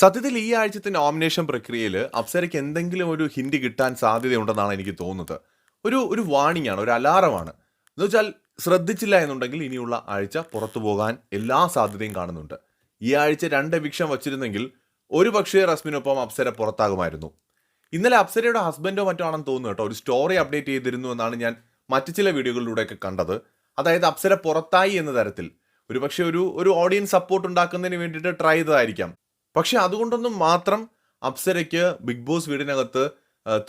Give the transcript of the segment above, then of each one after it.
സത്യത്തിൽ ഈ ആഴ്ചത്തെ നോമിനേഷൻ പ്രക്രിയയിൽ അപ്സരയ്ക്ക് എന്തെങ്കിലും ഒരു ഹിന്റ് കിട്ടാൻ സാധ്യതയുണ്ടെന്നാണ് എനിക്ക് തോന്നുന്നത്. ഒരു ഒരു വാണിംഗ് ആണ് ഒരു അലാറമാണ് എന്ന് വെച്ചാൽ ശ്രദ്ധിച്ചില്ല എന്നുണ്ടെങ്കിൽ ഇനിയുള്ള ആഴ്ച പുറത്തു പോകാൻ എല്ലാ സാധ്യതയും കാണുന്നുണ്ട്. ഈ ആഴ്ച രണ്ട് വിക്ഷം വച്ചിരുന്നെങ്കിൽ ഒരു പക്ഷേ റസ്മിനൊപ്പം അപ്സര പുറത്താകുമായിരുന്നു. ഇന്നലെ അപ്സരയുടെ ഹസ്ബൻഡോ മറ്റോ ആണെന്ന് തോന്നുന്നു കേട്ടോ. ഒരു സ്റ്റോറി അപ്ഡേറ്റ് ചെയ്തിരുന്നു എന്നാണ് ഞാൻ മറ്റു ചില വീഡിയോകളിലൂടെയൊക്കെ കണ്ടത്. അതായത് അപ്സര പുറത്തായി എന്ന തരത്തിൽ. ഒരുപക്ഷെ ഒരു ഒരു ഓഡിയൻസ് സപ്പോർട്ട് ഉണ്ടാക്കുന്നതിന് വേണ്ടിയിട്ട് ട്രൈ ചെയ്തതായിരിക്കാം. പക്ഷെ അതുകൊണ്ടൊന്നും മാത്രം അപ്സരയ്ക്ക് ബിഗ് ബോസ് വീടിനകത്ത്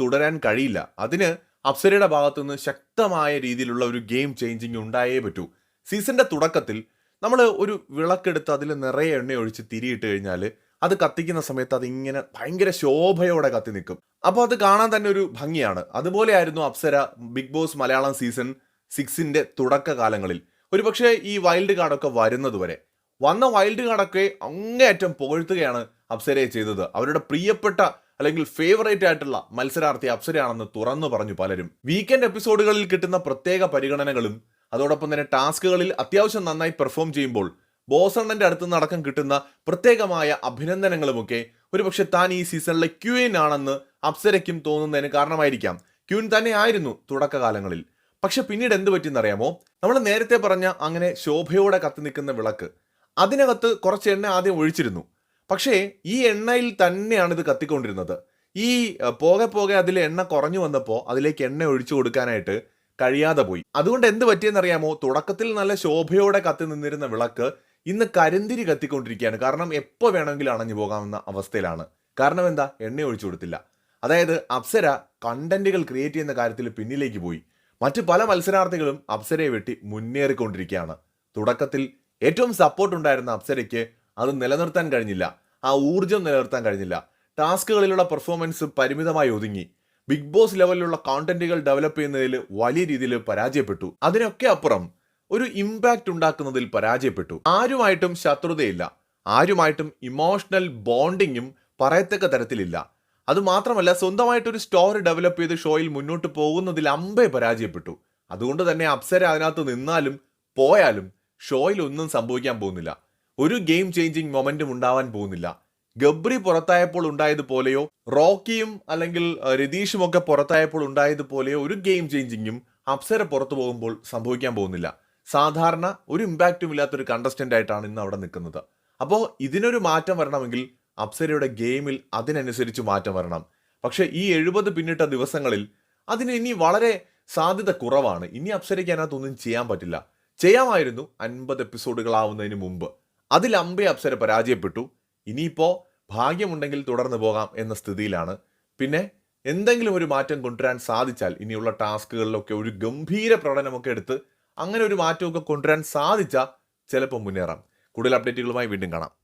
തുടരാൻ കഴിയില്ല. അതിന് അപ്സരയുടെ ഭാഗത്തുനിന്ന് ശക്തമായ രീതിയിലുള്ള ഒരു ഗെയിം ചേഞ്ചിങ് ഉണ്ടായേ പറ്റൂ. സീസണിന്റെ തുടക്കത്തിൽ നമ്മൾ ഒരു വിളക്കെടുത്ത് അതിൽ നിറയെ എണ്ണ ഒഴിച്ച് തിരിയിട്ട് കഴിഞ്ഞാൽ അത് കത്തിക്കുന്ന സമയത്ത് അത് ഭയങ്കര ശോഭയോടെ കത്തി നിൽക്കും. അപ്പോൾ അത് കാണാൻ തന്നെ ഒരു ഭംഗിയാണ്. അതുപോലെയായിരുന്നു Apsara Big Boss Malayalam season സിക്സിന്റെ തുടക്കകാലങ്ങളിൽ. ഒരുപക്ഷെ ഈ വൈൽഡ് കാർഡൊക്കെ വരുന്നത് വരെ. വന്ന വൈൽഡ് കാർഡൊക്കെ അങ്ങേയറ്റം പുകഴ്ത്തുകയാണ് അപ്സരയെ ചെയ്തത്. അവരുടെ പ്രിയപ്പെട്ട അല്ലെങ്കിൽ ഫേവറേറ്റ് ആയിട്ടുള്ള മത്സരാർത്ഥി അപ്സരയാണെന്ന് തുറന്നു പറഞ്ഞു പലരും. വീക്കെൻഡ് എപ്പിസോഡുകളിൽ കിട്ടുന്ന പ്രത്യേക പരിഗണനകളും അതോടൊപ്പം തന്നെ ടാസ്കുകളിൽ അത്യാവശ്യം നന്നായി പെർഫോം ചെയ്യുമ്പോൾ ബോസണ്ണന്റെ അടുത്ത് നടക്കം കിട്ടുന്ന പ്രത്യേകമായ അഭിനന്ദനങ്ങളുമൊക്കെ ഒരുപക്ഷെ താൻ ഈ സീസണിലെ ക്യൂയിൻ ആണെന്ന് അപ്സരയ്ക്കും തോന്നുന്നതിന് കാരണമായിരിക്കാം. ക്യൂൻ തന്നെ ആയിരുന്നു തുടക്കകാലങ്ങളിൽ. പക്ഷെ പിന്നീട് എന്ത് പറ്റിയെന്നറിയാമോ? നമ്മൾ നേരത്തെ പറഞ്ഞ അങ്ങനെ ശോഭയോടെ കത്തി നിൽക്കുന്ന വിളക്ക് അതിനകത്ത് കുറച്ച് എണ്ണ ആദ്യം ഒഴിച്ചിരുന്നു. പക്ഷേ ഈ എണ്ണയിൽ തന്നെയാണ് ഇത് കത്തിക്കൊണ്ടിരുന്നത്. ഈ പോകെ പോകെ അതിൽ എണ്ണ കുറഞ്ഞു വന്നപ്പോൾ അതിലേക്ക് എണ്ണ ഒഴിച്ചു കൊടുക്കാനായിട്ട് കഴിയാതെ പോയി. അതുകൊണ്ട് എന്ത് പറ്റിയെന്നറിയാമോ? തുടക്കത്തിൽ നല്ല ശോഭയോടെ കത്തി നിന്നിരുന്ന വിളക്ക് ഇന്ന് കരിന്തിരി കത്തിക്കൊണ്ടിരിക്കുകയാണ്. കാരണം എപ്പോൾ വേണമെങ്കിലും അണഞ്ഞു പോകാവുന്ന അവസ്ഥയിലാണ്. കാരണം എന്താ? എണ്ണ ഒഴിച്ചു കൊടുത്തില്ല. അതായത് അപ്സര കണ്ടന്റുകൾ ക്രിയേറ്റ് ചെയ്യുന്ന കാര്യത്തിൽ പിന്നിലേക്ക് പോയി. മറ്റ് പല മത്സരാർത്ഥികളും അപ്സരയെ വെട്ടി മുന്നേറിക്കൊണ്ടിരിക്കുകയാണ്. തുടക്കത്തിൽ ഏറ്റവും സപ്പോർട്ട് ഉണ്ടായിരുന്ന അപ്സരയ്ക്ക് അത് നിലനിർത്താൻ കഴിഞ്ഞില്ല. ആ ഊർജം നിലനിർത്താൻ കഴിഞ്ഞില്ല. ടാസ്കുകളിലുള്ള പെർഫോമൻസ് പരിമിതമായി ഒതുങ്ങി. ബിഗ് ബോസ് ലെവലിലുള്ള കോണ്ടന്റുകൾ ഡെവലപ്പ് ചെയ്യുന്നതിൽ വലിയ രീതിയിൽ പരാജയപ്പെട്ടു. അതിനൊക്കെ അപ്പുറം ഒരു ഇമ്പാക്റ്റ് ഉണ്ടാക്കുന്നതിൽ പരാജയപ്പെട്ടു. ആരുമായിട്ടും ശത്രുതയില്ല. ആരുമായിട്ടും ഇമോഷണൽ ബോണ്ടിങ്ങും പറയത്തക്ക തരത്തിലില്ല. അത് മാത്രമല്ല സ്വന്തമായിട്ടൊരു സ്റ്റോറി ഡെവലപ്പ് ചെയ്ത് ഷോയിൽ മുന്നോട്ട് പോകുന്നതിൽ അമ്പേ പരാജയപ്പെട്ടു. അതുകൊണ്ട് തന്നെ അപ്സര അതിനകത്ത് നിന്നാലും പോയാലും ഷോയിൽ ഒന്നും സംഭവിക്കാൻ പോകുന്നില്ല. ഒരു ഗെയിം ചേഞ്ചിങ് മൊമെന്റും ഉണ്ടാവാൻ പോകുന്നില്ല. ഗബ്രി പുറത്തായപ്പോൾ ഉണ്ടായതുപോലെയോ റോക്കിയും അല്ലെങ്കിൽ രതീഷും ഒക്കെ പുറത്തായപ്പോൾ ഉണ്ടായതുപോലെയോ ഒരു ഗെയിം ചേഞ്ചിങ്ങും അപ്സര പുറത്തു പോകുമ്പോൾ സംഭവിക്കാൻ പോകുന്നില്ല. സാധാരണ ഒരു ഇമ്പാക്റ്റും ഇല്ലാത്തൊരു കണ്ടസ്റ്റന്റ് ആയിട്ടാണ് ഇന്ന് അവിടെ നിൽക്കുന്നത്. അപ്പോൾ ഇതിനൊരു മാറ്റം വരണമെങ്കിൽ അപ്സരയുടെ ഗെയിമിൽ അതിനനുസരിച്ച് മാറ്റം വരണം. പക്ഷേ ഈ എഴുപത് പിന്നിട്ട ദിവസങ്ങളിൽ അതിന് ഇനി വളരെ സാധ്യത കുറവാണ്. ഇനി അപ്സരയ്ക്ക് അതിനകത്തൊന്നും ചെയ്യാൻ പറ്റില്ല. ചെയ്യാമായിരുന്നു അൻപത് എപ്പിസോഡുകളാവുന്നതിന് മുമ്പ്. അതിൽ അമ്പെ അപ്സര പരാജയപ്പെട്ടു. ഇനിയിപ്പോൾ ഭാഗ്യമുണ്ടെങ്കിൽ തുടർന്നു പോകാം എന്ന സ്ഥിതിയിലാണ്. പിന്നെ എന്തെങ്കിലും ഒരു മാറ്റം കൊണ്ടുവരാൻ സാധിച്ചാൽ ഇനിയുള്ള ടാസ്കുകളിലൊക്കെ ഒരു ഗംഭീര പ്രകടനമൊക്കെ എടുത്ത് അങ്ങനെ ഒരു മാറ്റമൊക്കെ കൊണ്ടുവരാൻ സാധിച്ചാൽ ചിലപ്പോൾ മുന്നേറാം. കൂടുതൽ അപ്ഡേറ്റുകളുമായി വീണ്ടും കാണാം.